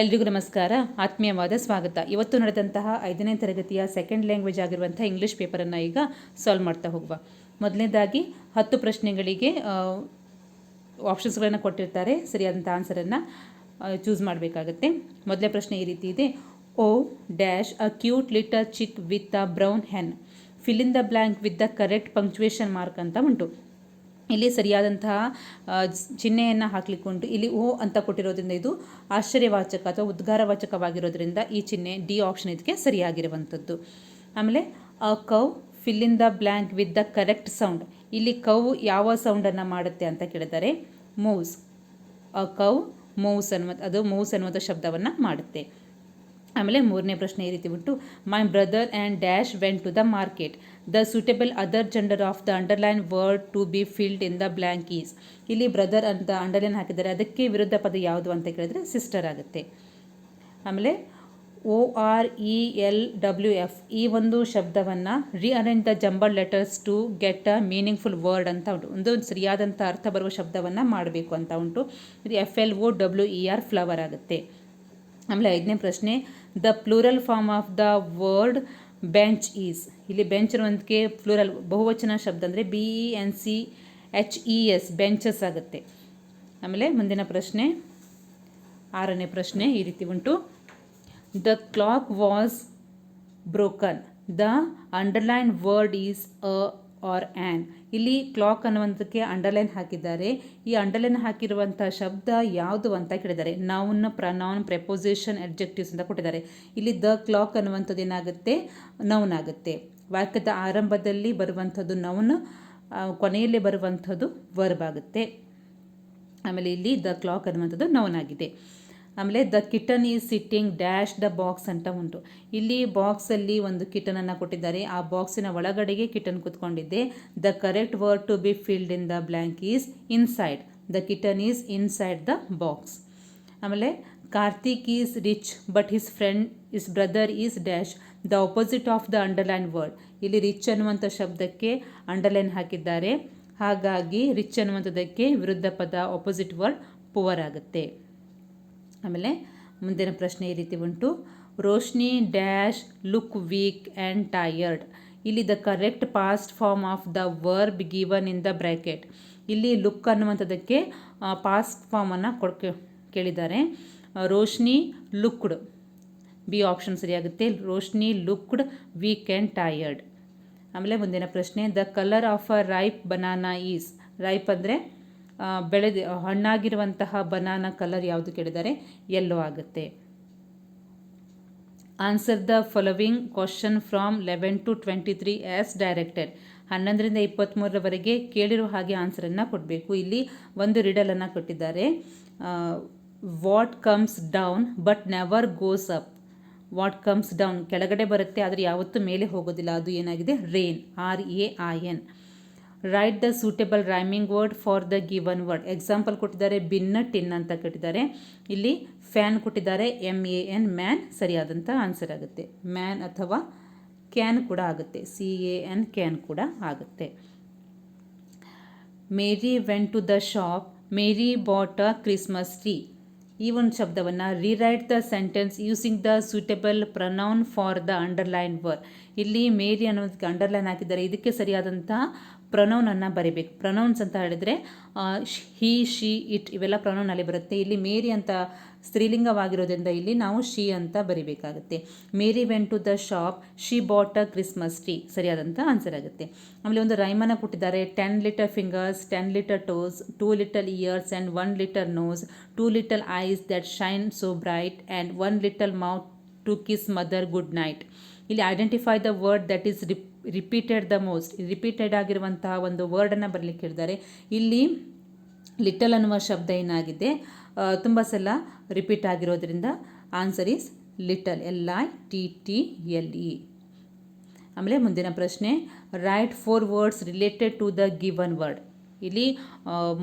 ಎಲ್ರಿಗೂ ನಮಸ್ಕಾರ. ಆತ್ಮೀಯವಾದ ಸ್ವಾಗತ. ಇವತ್ತು ನಡೆದಂತಹ ಐದನೇ ತರಗತಿಯ ಸೆಕೆಂಡ್ ಲ್ಯಾಂಗ್ವೇಜ್ ಆಗಿರುವಂಥ ಇಂಗ್ಲೀಷ್ ಪೇಪರನ್ನು ಈಗ ಸಾಲ್ವ್ ಮಾಡ್ತಾ ಹೋಗುವ. ಮೊದಲನೇದಾಗಿ ಹತ್ತು ಪ್ರಶ್ನೆಗಳಿಗೆ ಆಪ್ಷನ್ಸ್ಗಳನ್ನು ಕೊಟ್ಟಿರ್ತಾರೆ. ಸರಿಯಾದಂಥ ಆನ್ಸರನ್ನು ಚೂಸ್ ಮಾಡಬೇಕಾಗತ್ತೆ. ಮೊದಲನೇ ಪ್ರಶ್ನೆ ಈ ರೀತಿ ಇದೆ. ಓ dash a cute little chick with a brown hen fill in the blank with the correct punctuation mark ಅಂತ ಉಂಟು. ಇಲ್ಲಿ ಸರಿಯಾದಂತಹ ಚಿಹ್ನೆಯನ್ನು ಹಾಕ್ಲಿಕ್ಕುಂಟು. ಇಲ್ಲಿ ಓ ಅಂತ ಕೊಟ್ಟಿರೋದ್ರಿಂದ ಇದು ಆಶ್ಚರ್ಯವಾಚಕ ಅಥವಾ ಉದ್ಗಾರವಾಚಕವಾಗಿರೋದ್ರಿಂದ ಈ ಚಿಹ್ನೆ ಡಿ ಆಪ್ಷನ್ ಇದಕ್ಕೆ ಸರಿಯಾಗಿರುವಂಥದ್ದು. ಆಮೇಲೆ, a cow fill in the blank with the correct sound. ಇಲ್ಲಿ ಕವ್ ಯಾವ ಸೌಂಡನ್ನು ಮಾಡುತ್ತೆ ಅಂತ ಕೇಳಿದರೆ ಮೂವ್ಸ್ ಅ ಕವ್ ಮೂವ್ಸ್ ಅನ್ನುವ, ಅದು ಮೂವ್ಸ್ ಅನ್ನುವಂಥ ಶಬ್ದವನ್ನು ಮಾಡುತ್ತೆ. ಆಮೇಲೆ ಮೂರನೇ ಪ್ರಶ್ನೆ ಈ ರೀತಿ ಬಿಟ್ಟು my brother and dash went to the market the suitable other gender of the underline word to be filled in the blank is ಇಲ್ಲಿ ಬ್ರದರ್ ಅಂತ ಅಂಡರ್ಲೈನ್ ಹಾಕಿದ್ದಾರೆ. ಅದಕ್ಕೆ ವಿರುದ್ಧ ಪದ ಯಾವುದು ಅಂತ ಕೇಳಿದ್ರೆ ಸಿಸ್ಟರ್ ಆಗುತ್ತೆ. ಆಮೇಲೆ O R E L W F ಈ ಒಂದು ಶಬ್ದವನ್ನು rearrange the jumble letters to get a meaningful word ಅಂತ ಉಂಟು. ಒಂದು ಸರಿಯಾದಂಥ ಅರ್ಥ ಬರುವ ಶಬ್ದವನ್ನು ಮಾಡಬೇಕು ಅಂತ ಉಂಟು. ಇದು F L O W E R flower ಆಗುತ್ತೆ. ಆಮೇಲೆ ಐದನೇ ಪ್ರಶ್ನೆ the plural form of the word bench is ಇಲ್ಲಿ ಬೆಂಚ್ ಇರುವಂತಕ್ಕೆ ಪ್ಲೂರಲ್ ಬಹುವಚನ ಶಬ್ದ ಅಂದರೆ B E N C H E S benches ಆಗುತ್ತೆ. ಆಮೇಲೆ ಮುಂದಿನ ಪ್ರಶ್ನೆ, ಆರನೇ ಪ್ರಶ್ನೆ ಈ ರೀತಿ ಉಂಟು. The clock was broken the underline word is a or an ಇಲ್ಲಿ ಕ್ಲಾಕ್ ಅನ್ನುವಂಥಕ್ಕೆ ಅಂಡರ್ಲೈನ್ ಹಾಕಿದ್ದಾರೆ. ಈ ಅಂಡರ್ಲೈನ್ ಹಾಕಿರುವಂಥ ಶಬ್ದ ಯಾವುದು ಅಂತ ಕೇಳಿದ್ದಾರೆ. ನೌನ್ ಪ್ರನೌನ್ ಪ್ರೆಪೊಸಿಷನ್ ಅಡ್ಜೆಕ್ಟಿವ್ಸ್ ಅಂತ ಕೊಟ್ಟಿದ್ದಾರೆ. ಇಲ್ಲಿ ದ ಕ್ಲಾಕ್ ಅನ್ನುವಂಥದ್ದು ಏನಾಗುತ್ತೆ? ನೌನ್ ಆಗುತ್ತೆ. ವಾಕ್ಯದ ಆರಂಭದಲ್ಲಿ ಬರುವಂಥದ್ದು ನೌನ್ ಕೊನೆಯಲ್ಲಿ ಬರುವಂಥದ್ದು ವರ್ಬ್ ಆಗುತ್ತೆ. ಆಮೇಲೆ ಇಲ್ಲಿ ದ ಕ್ಲಾಕ್ ಅನ್ನುವಂಥದ್ದು ನೌನ್ ಆಗಿದೆ. ಆಮೇಲೆ the kitten is sitting dash the box ಅಂತ ಉಂಟು. ಇಲ್ಲಿ ಬಾಕ್ಸಲ್ಲಿ ಒಂದು ಕಿಟನನ್ನು ಕೊಟ್ಟಿದ್ದಾರೆ. ಆ ಬಾಕ್ಸಿನ ಒಳಗಡೆಗೆ kitten ಕೂತ್ಕೊಂಡಿದ್ದೆ. The correct word to be filled in the blank is inside. The kitten is inside the box. ಆಮೇಲೆ Karthik is rich, but his friend is brother is dash. The opposite of the underline word. ಇಲ್ಲಿ rich ಅನ್ನುವಂಥ ಶಬ್ದಕ್ಕೆ underline ಹಾಕಿದ್ದಾರೆ. ಹಾಗಾಗಿ rich ಅನ್ನುವಂಥದ್ದಕ್ಕೆ ವಿರುದ್ಧ ಪದ opposite word poor ಆಗುತ್ತೆ. ಆಮೇಲೆ ಮುಂದಿನ ಪ್ರಶ್ನೆ ಈ ರೀತಿ ಉಂಟು Roshni dash look weak and tired. ಇಲ್ಲಿ the correct past form of the verb given in the bracket ಇಲ್ಲಿ ಲುಕ್ ಅನ್ನುವಂಥದ್ದಕ್ಕೆ ಪಾಸ್ಟ್ ಫಾರ್ಮನ್ನು ಕೊಡ್ಕೆ ಕೇಳಿದ್ದಾರೆ. Roshni looked. B option ಸರಿಯಾಗುತ್ತೆ. Roshni looked, weak and tired. ಆಮೇಲೆ ಮುಂದಿನ ಪ್ರಶ್ನೆ, the colour of a ripe banana is. Ripe ಅಂದರೆ ಬೆಳೆದ, ಹಣ್ಣಾಗಿರುವಂತಹ ಬನಾನಾ ಕಲರ್ ಯಾವುದು ಕೇಳಿದರೆ ಎಲ್ಲೋ ಆಗುತ್ತೆ. Answer the following question from eleven to twenty three as directed ಹನ್ನೊಂದರಿಂದ ಇಪ್ಪತ್ತ್ಮೂರರವರೆಗೆ ಕೇಳಿರೋ ಹಾಗೆ ಆನ್ಸರನ್ನು ಕೊಡಬೇಕು. ಇಲ್ಲಿ ಒಂದು ರಿಡಲನ್ನು ಕೊಟ್ಟಿದ್ದಾರೆ. What comes down but never goes up what comes down ಕೆಳಗಡೆ ಬರುತ್ತೆ, ಆದರೆ ಯಾವತ್ತೂ ಮೇಲೆ ಹೋಗೋದಿಲ್ಲ. ಅದು ಏನಾಗಿದೆ? Rain R A I N write the suitable rhyming word for the given word example ಕೊಟ್ಟಿದ್ದಾರೆ, ಬಿನ್ನ, ಟಿನ್ ಅಂತ ಕೊಟ್ಟಿದ್ದಾರೆ. ಇಲ್ಲಿ ಫ್ಯಾನ್ ಕೊಟ್ಟಿದ್ದಾರೆ ಎಂ ಎ ಎನ್ ಮ್ಯಾನ್ ಸರಿಯಾದಂಥ ಆನ್ಸರ್ ಆಗುತ್ತೆ. ಮ್ಯಾನ್ ಅಥವಾ ಕ್ಯಾನ್ ಕೂಡ ಆಗುತ್ತೆ. ಸಿ ಎ ಎನ್ ಕ್ಯಾನ್ ಕೂಡ ಆಗುತ್ತೆ. Mary went to the shop Mary bought a Christmas tree ಈ ಒಂದು ಶಬ್ದವನ್ನು rewrite the sentence using the suitable pronoun for the underline word ಇಲ್ಲಿ ಮೇರಿ ಅನ್ನೋದಕ್ಕೆ ಅಂಡರ್ಲೈನ್ ಹಾಕಿದ್ದಾರೆ. ಇದಕ್ಕೆ ಸರಿಯಾದಂಥ ಪ್ರನೌನನ್ನು ಬರಿಬೇಕು. ಪ್ರನೌನ್ಸ್ ಅಂತ ಹೇಳಿದರೆ ಹಿ, ಶಿ, ಇಟ್ ಇವೆಲ್ಲ ಪ್ರನೌನಲ್ಲಿ ಬರುತ್ತೆ. ಇಲ್ಲಿ ಮೇರಿ ಅಂತ ಸ್ತ್ರೀಲಿಂಗವಾಗಿರೋದ್ರಿಂದ ಇಲ್ಲಿ ನಾವು ಶಿ ಅಂತ ಬರಿಬೇಕಾಗುತ್ತೆ. Mary went to the shop, she bought a Christmas tree. ಸರಿಯಾದಂಥ ಆನ್ಸರ್ ಆಗುತ್ತೆ. ಆಮೇಲೆ ಒಂದು ರೈಮನ್ನು ಕೊಟ್ಟಿದ್ದಾರೆ, ten little fingers, ten little toes, two little ears and one little nose, two little eyes that shine so bright and one little mouth to kiss mother good night. ಇಲ್ಲಿ identify the word that is rep repeated the most repeated ಆಗಿರುವಂತಹ ಒಂದು ವರ್ಡನ್ನು ಬರಲಿಕ್ಕೆ ಹೇಳಿದ್ದಾರೆ ಇಲ್ಲಿ little ಅನ್ನುವ ಶಬ್ದ ಏನಾಗಿದೆ? ತುಂಬ ಸಲ ರಿಪೀಟ್ ಆಗಿರೋದ್ರಿಂದ answer is little L I T T L E ಆಮೇಲೆ ಮುಂದಿನ ಪ್ರಶ್ನೆ write four words related to the given word ಇಲ್ಲಿ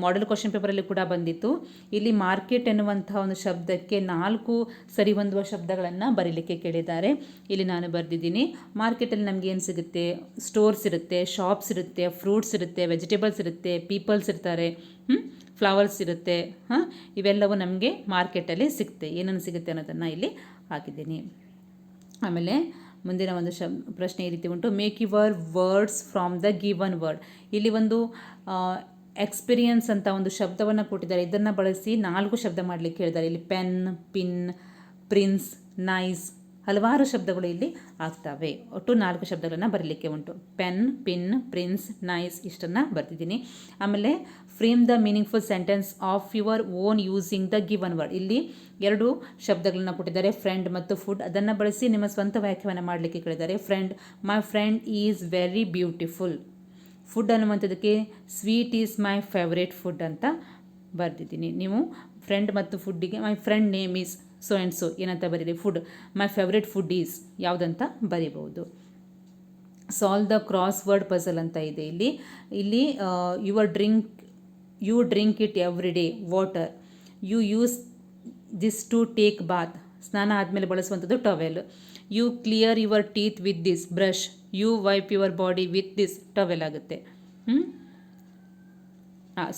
ಮಾಡೆಲ್ ಕ್ವಶನ್ ಪೇಪರಲ್ಲಿ ಕೂಡ ಬಂದಿತ್ತು. ಇಲ್ಲಿ ಮಾರ್ಕೆಟ್ ಎನ್ನುವಂತಹ ಒಂದು ಶಬ್ದಕ್ಕೆ ನಾಲ್ಕು ಸರಿ ಹೊಂದುವ ಶಬ್ದಗಳನ್ನು ಬರೀಲಿಕ್ಕೆ ಕೇಳಿದ್ದಾರೆ. ಇಲ್ಲಿ ನಾನು ಬರೆದಿದ್ದೀನಿ. ಮಾರ್ಕೆಟಲ್ಲಿ ನಮಗೆ ಏನು ಸಿಗುತ್ತೆ? ಸ್ಟೋರ್ಸ್ ಇರುತ್ತೆ ಶಾಪ್ಸ್ ಇರುತ್ತೆ ಫ್ರೂಟ್ಸ್ ಇರುತ್ತೆ ವೆಜಿಟೇಬಲ್ಸ್ ಇರುತ್ತೆ ಪೀಪಲ್ಸ್ ಇರ್ತಾರೆ. ಫ್ಲವರ್ಸ್ ಇರುತ್ತೆ. ಹಾಂ? ಇವೆಲ್ಲವೂ ನಮಗೆ ಮಾರ್ಕೆಟಲ್ಲಿ ಸಿಗುತ್ತೆ. ಏನೇನು ಸಿಗುತ್ತೆ ಅನ್ನೋದನ್ನು ಇಲ್ಲಿ ಹಾಕಿದ್ದೀನಿ. ಆಮೇಲೆ ಮುಂದಿನ ಒಂದು ಶ ಪ್ರಶ್ನೆ ಈ ರೀತಿ ಉಂಟು. Make your words from the given word ಇಲ್ಲಿ ಒಂದು ಎಕ್ಸ್ಪೀರಿಯನ್ಸ್ ಅಂತ ಒಂದು ಶಬ್ದವನ್ನು ಕೊಟ್ಟಿದ್ದಾರೆ. ಇದನ್ನು ಬಳಸಿ ನಾಲ್ಕು ಶಬ್ದ ಮಾಡಲಿಕ್ಕೆ ಹೇಳಿದ್ದಾರೆ ಇಲ್ಲಿ ಪೆನ್ ಪಿನ್ ಪ್ರಿನ್ಸ್ ನೈಸ್ ಹಲವಾರು ಶಬ್ದಗಳು ಇಲ್ಲಿ ಆಗ್ತವೆ. ಒಟ್ಟು ನಾಲ್ಕು ಶಬ್ದಗಳನ್ನು ಬರಲಿಕ್ಕೆ ಉಂಟು. ಪೆನ್, ಪಿನ್, ಪ್ರಿನ್ಸ್, ನೈಸ್ ಇಷ್ಟನ್ನು ಬರ್ತಿದ್ದೀನಿ ಆಮೇಲೆ frame the meaningful sentence of your own using the given word. ಇಲ್ಲಿ ಎರಡು ಶಬ್ದಗಳನ್ನು ಕೊಟ್ಟಿದ್ದಾರೆ ಫ್ರೆಂಡ್ ಮತ್ತು ಫುಡ್. ಅದನ್ನು ಬಳಸಿ ನಿಮ್ಮ ಸ್ವಂತ ವ್ಯಾಖ್ಯಾನ ಮಾಡಲಿಕ್ಕೆ ಕೇಳಿದ್ದಾರೆ. Friend, my friend is very beautiful. Food ಅನ್ನುವಂಥದ್ದಕ್ಕೆ sweet is my favourite food ಅಂತ ಬರೆದಿದ್ದೀನಿ. ನೀವು ಫ್ರೆಂಡ್ ಮತ್ತು ಫುಡ್ಡಿಗೆ, my friend name is so and so ಏನಂತ ಬರೀರಿ? Food my favourite food is ಯಾವುದಂತ ಬರೀಬಹುದು. Solve the crossword puzzle ಅಂತ ಇದೆ ಇಲ್ಲಿ. ಇಲ್ಲಿ your drink you drink it every day water you use this to take bath ಸ್ನಾನ ಆದಮೇಲೆ ಬಳಸುವಂಥದ್ದು towel you clear your teeth with this brush you wipe your body with this towel ಆಗುತ್ತೆ. ಹ್ಞೂ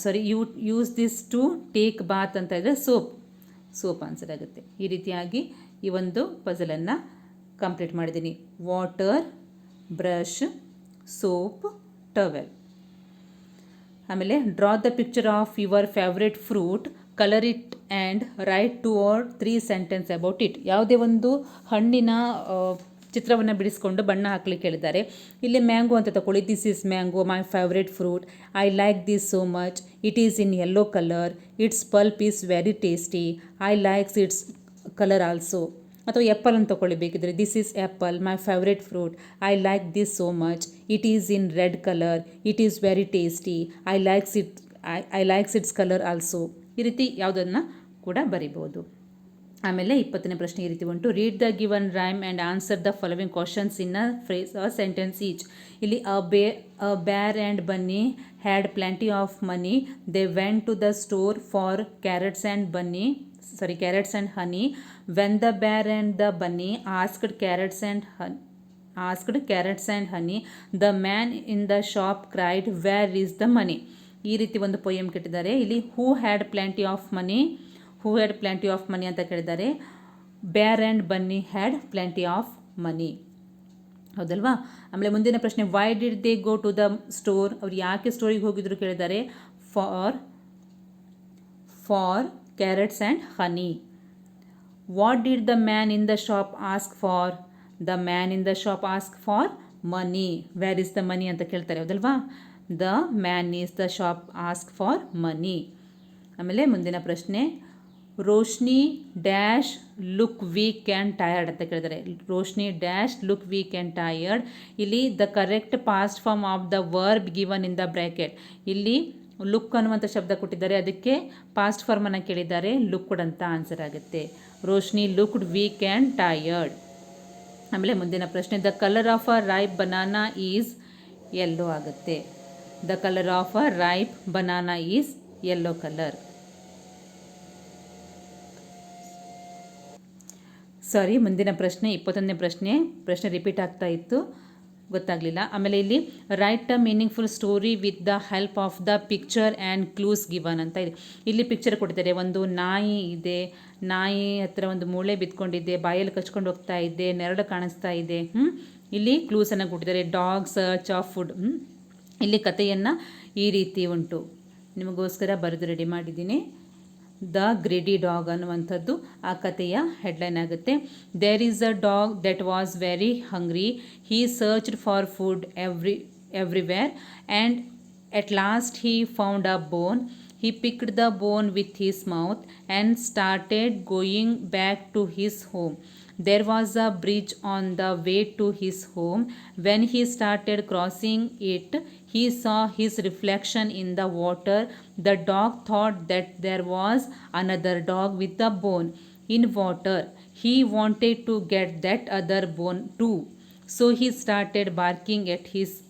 sorry you use this to take bath ಅಂತ ಇದ್ದರೆ soap soap answer ಆಗುತ್ತೆ. ಈ ರೀತಿಯಾಗಿ ಈ ಒಂದು ಪಝಲನ್ನು ಕಂಪ್ಲೀಟ್ ಮಾಡಿದ್ದೀನಿ. ವಾಟರ್ ಬ್ರಷ್ ಸೋಪ್ ಟವೆಲ್ ಆಮೇಲೆ draw the picture of your favourite fruit colour it and write two or three sentence about it ಯಾವುದೇ ಒಂದು ಹಣ್ಣಿನ ಚಿತ್ರವನ್ನು ಬಿಡಿಸ್ಕೊಂಡು ಬಣ್ಣ ಹಾಕ್ಲಿಕ್ಕೆ ಹೇಳಿದ್ದಾರೆ. ಇಲ್ಲಿ ಮ್ಯಾಂಗೋ ಅಂತ ತಗೊಳ್ಳಿ this is mango my favourite fruit I like this so much it is in yellow colour its pulp is very tasty I likes its colour also ಅಥವಾ ಆ್ಯಪಲ್ ಅಂತ ತಗೊಳ್ಳಿ ಬೇಕಿದ್ರೆ. This is apple my favourite fruit I like this so much it is in red colour it is very tasty I likes it I I likes its colour also ಈ ರೀತಿ ಯಾವುದನ್ನು ಕೂಡ ಬರಿಬೋದು. ಆಮೇಲೆ ಇಪ್ಪತ್ತನೇ ಪ್ರಶ್ನೆ ಈ ರೀತಿ ಉಂಟು read the given rhyme and answer the following questions in a phrase a sentence each ಇಲ್ಲಿ a bay a bear and bunny had plenty of money they went to the store for carrots and bunny sorry carrots and honey when the bear and the bunny asked carrots and hun asked carrots and honey the man in the shop cried where is the money ಈ ರೀತಿ ಒಂದು poem ಕೆಟ್ಟಿದ್ದಾರೆ. ಇಲ್ಲಿ who had plenty of money who had plenty of money ಅಂತ ಕೇಳಿದ್ದಾರೆ. ಬ್ಯಾರ್ and bunny had plenty of ಮನಿ ಹೌದಲ್ವಾ? ಆಮೇಲೆ ಮುಂದಿನ ಪ್ರಶ್ನೆ why did they go to the store ಅವ್ರು ಯಾಕೆ ಸ್ಟೋರಿಗೆ ಹೋಗಿದ್ರು ಕೇಳಿದ್ದಾರೆ. For for carrots and honey what did the man in the shop ask for the man in the shop ask for money where is the money ಅಂತ ಕೇಳ್ತಾರೆ, ಹೌದಲ್ವಾ? The man is the shop ask for money ಆಮೇಲೆ ಮುಂದಿನ ಪ್ರಶ್ನೆ Roshni dash look weak and tired ಅಂತ ಕೇಳಿದ್ದಾರೆ. Roshni dash look weak and tired. ಇಲ್ಲಿ the correct past form of the verb given in the bracket ಇಲ್ಲಿ look ಅನ್ನುವಂಥ ಶಬ್ದ ಕೊಟ್ಟಿದ್ದಾರೆ. ಅದಕ್ಕೆ ಪಾಸ್ಟ್ ಫಾರ್ಮನ್ನು ಕೇಳಿದ್ದಾರೆ. ಲುಕ್ಡ್ ಅಂತ ಆನ್ಸರ್ ಆಗುತ್ತೆ. Roshni looked weak and tired. ಆಮೇಲೆ ಮುಂದಿನ ಪ್ರಶ್ನೆ, the colour of a ripe banana is yellow ಆಗುತ್ತೆ. The colour of a ripe banana is yellow colour. Sorry, ಮುಂದಿನ ಪ್ರಶ್ನೆ, ಇಪ್ಪತ್ತೊಂದನೇ ಪ್ರಶ್ನೆ ಪ್ರಶ್ನೆ ರಿಪೀಟ್ ಆಗ್ತಾ ಇತ್ತು. ಗೊತ್ತಾಗಲಿಲ್ಲ. ಆಮೇಲೆ ಇಲ್ಲಿ write a meaningful story with the help of the picture and clues given ಅಂತ ಇದೆ. ಇಲ್ಲಿ ಪಿಕ್ಚರ್ ಕೊಟ್ಟಿದ್ದಾರೆ. ಒಂದು ನಾಯಿ ಇದೆ. ನಾಯಿ ಹತ್ರ ಒಂದು ಮೂಳೆ ಬಿದ್ಕೊಂಡಿದೆ ಬಾಯಲ್ಲಿ ಕಚ್ಕೊಂಡು ಹೋಗ್ತಾ ಇದೆ. ನೆರಳು ಕಾಣಿಸ್ತಾ ಇದೆ. ಹ್ಞೂ ಇಲ್ಲಿ ಕ್ಲೂಸನ್ನು ಕೊಟ್ಟಿದ್ದಾರೆ. ಡಾಗ್ ಸರ್ಚ್ ಆಫ್ ಫುಡ್ ಇಲ್ಲಿ ಕಥೆಯನ್ನು ಈ ರೀತಿ ಉಂಟು. ನಿಮಗೋಸ್ಕರ ಬರೆದು ರೆಡಿ ಮಾಡಿದ್ದೀನಿ. ದ ಗ್ರೇಡಿ ಡಾಗ್ ಅನ್ನುವಂಥದ್ದು ಆ ಕಥೆಯ ಹೆಡ್ಲೈನ್ ಆಗುತ್ತೆ. There is a dog that was very hungry he searched for food every everywhere and at last he found a bone he picked the bone with his mouth and started going back to his home. There was a bridge on the way to his home. When he started crossing it, he saw his reflection in the water. The dog thought that there was another dog with a bone in water. He wanted to get that other bone too. So he started barking at his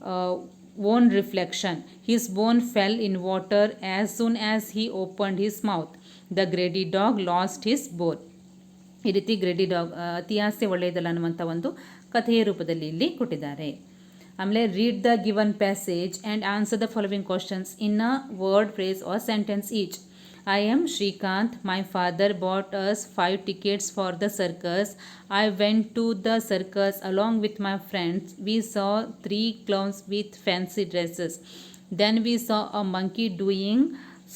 uh, own reflection. His bone fell in water as soon as he opened his mouth. The greedy dog lost his bone. ಈ ರೀತಿ ಗ್ರೇಡಿ dog ಅತಿ ಆಸೆ ಒಳ್ಳೆಯದಲ್ಲ ಅನ್ನುವಂಥ ಒಂದು ಕಥೆಯ ರೂಪದಲ್ಲಿ ಇಲ್ಲಿ ಕೊಟ್ಟಿದ್ದಾರೆ. ಆಮೇಲೆ read the given passage and answer the following questions in a word phrase or sentence each I am Srikanth my father bought us five tickets for the circus I went to the circus along with my friends we saw three clowns with fancy dresses then we saw a monkey doing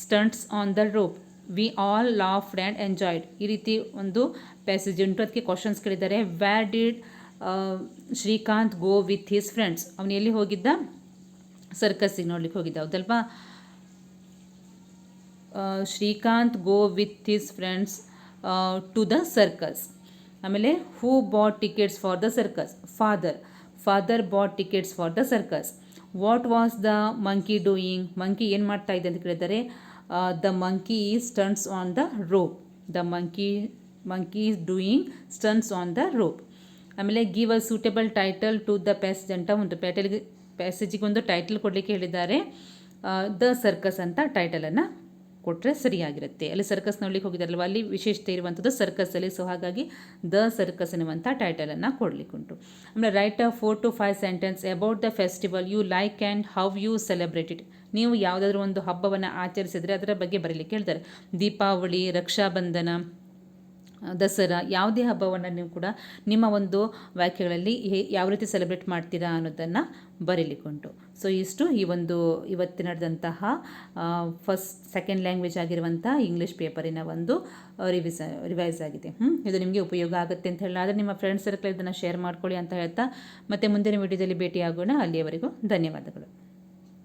stunts on the rope we all laughed and enjoyed ಈ ರೀತಿ ಒಂದು passage ಉಂಟು ಅದಕ್ಕೆ questions ಕೇಳಿದ್ದಾರೆ where did Srikanth go with his friends ಅವನು ಎಲ್ಲಿ ಹೋಗಿದ್ದ? ಸರ್ಕಸ್ಸಿಗೆ ನೋಡ್ಲಿಕ್ಕೆ ಹೋಗಿದ್ದ. ಹೌದಲ್ವಾ? Srikanth go with his friends to the circus ಆಮೇಲೆ who bought tickets for the circus father father bought tickets for the circus what was the monkey doing monkey ಏನು ಮಾಡ್ತಾ ಇದೆ ಅಂತ ಕೇಳಿದರೆ the monkey is stunts on the rope the monkey monkey is doing stunts on the rope ಆಮೇಲೆ give a suitable title to the passage ಅಂತ ಒಂದು ಪ್ಯಾಟಲ್ಗೆ ಪ್ಯಾಸೇಜಿಗೆ ಒಂದು title ಕೊಡಲಿಕ್ಕೆ ಹೇಳಿದ್ದಾರೆ. ದ ಸರ್ಕಸ್ ಅಂತ ಟೈಟಲನ್ನು ಕೊಟ್ಟರೆ ಸರಿಯಾಗಿರುತ್ತೆ. ಅಲ್ಲಿ ಸರ್ಕಸ್ ನೋಡ್ಲಿಕ್ಕೆ ಹೋಗಿದಾರಲ್ವ? ಅಲ್ಲಿ ವಿಶೇಷತೆ ಇರುವಂಥದ್ದು ಸರ್ಕಸ್ಸಲ್ಲಿ ಸೊ ಹಾಗಾಗಿ ದ ಸರ್ಕಸ್ ಎನ್ನುವಂಥ ಟೈಟಲನ್ನು ಕೊಡಲಿಕ್ಕುಂಟು ಆಮೇಲೆ write four to five sentence about the festival you like and how you celebrate ನೀವು ಯಾವುದಾದ್ರೂ ಒಂದು ಹಬ್ಬವನ್ನು ಆಚರಿಸಿದರೆ ಅದರ ಬಗ್ಗೆ ಬರೀಲಿಕ್ಕೆ ಹೇಳ್ತಾರೆ. ದೀಪಾವಳಿ, ರಕ್ಷಾಬಂಧನ ದಸರಾ, ಯಾವುದೇ ಹಬ್ಬವನ್ನು ನೀವು ಕೂಡ ನಿಮ್ಮ ಒಂದು ವಾಕ್ಯಗಳಲ್ಲಿ ಯಾವ ರೀತಿ ಸೆಲೆಬ್ರೇಟ್ ಮಾಡ್ತೀರಾ ಅನ್ನೋದನ್ನು ಬರೀಲಿಕ್ಕುಂಟು. ಸೊ ಇಷ್ಟು ಈ ಒಂದು ಇವತ್ತು ನಡೆದಂತಹ ಫಸ್ಟ್ ಸೆಕೆಂಡ್ ಲ್ಯಾಂಗ್ವೇಜ್ ಆಗಿರುವಂಥ ಇಂಗ್ಲೀಷ್ ಪೇಪರಿನ ಒಂದು ರಿವಿಸ ರಿವೈಸ್ ಆಗಿದೆ? ಇದು ನಿಮಗೆ ಉಪಯೋಗ ಆಗುತ್ತೆ ಅಂತ ಹೇಳಿ ಆದರೆ ನಿಮ್ಮ ಫ್ರೆಂಡ್ಸ್ ಸರ್ಕಲ್ ಇದನ್ನು ಶೇರ್ ಮಾಡ್ಕೊಳ್ಳಿ ಅಂತ ಹೇಳ್ತಾ, ಮತ್ತೆ ಮುಂದಿನ ವಿಡಿಯೋದಲ್ಲಿ ಭೇಟಿಯಾಗೋಣ. ಅಲ್ಲಿಯವರೆಗೂ ಧನ್ಯವಾದಗಳು.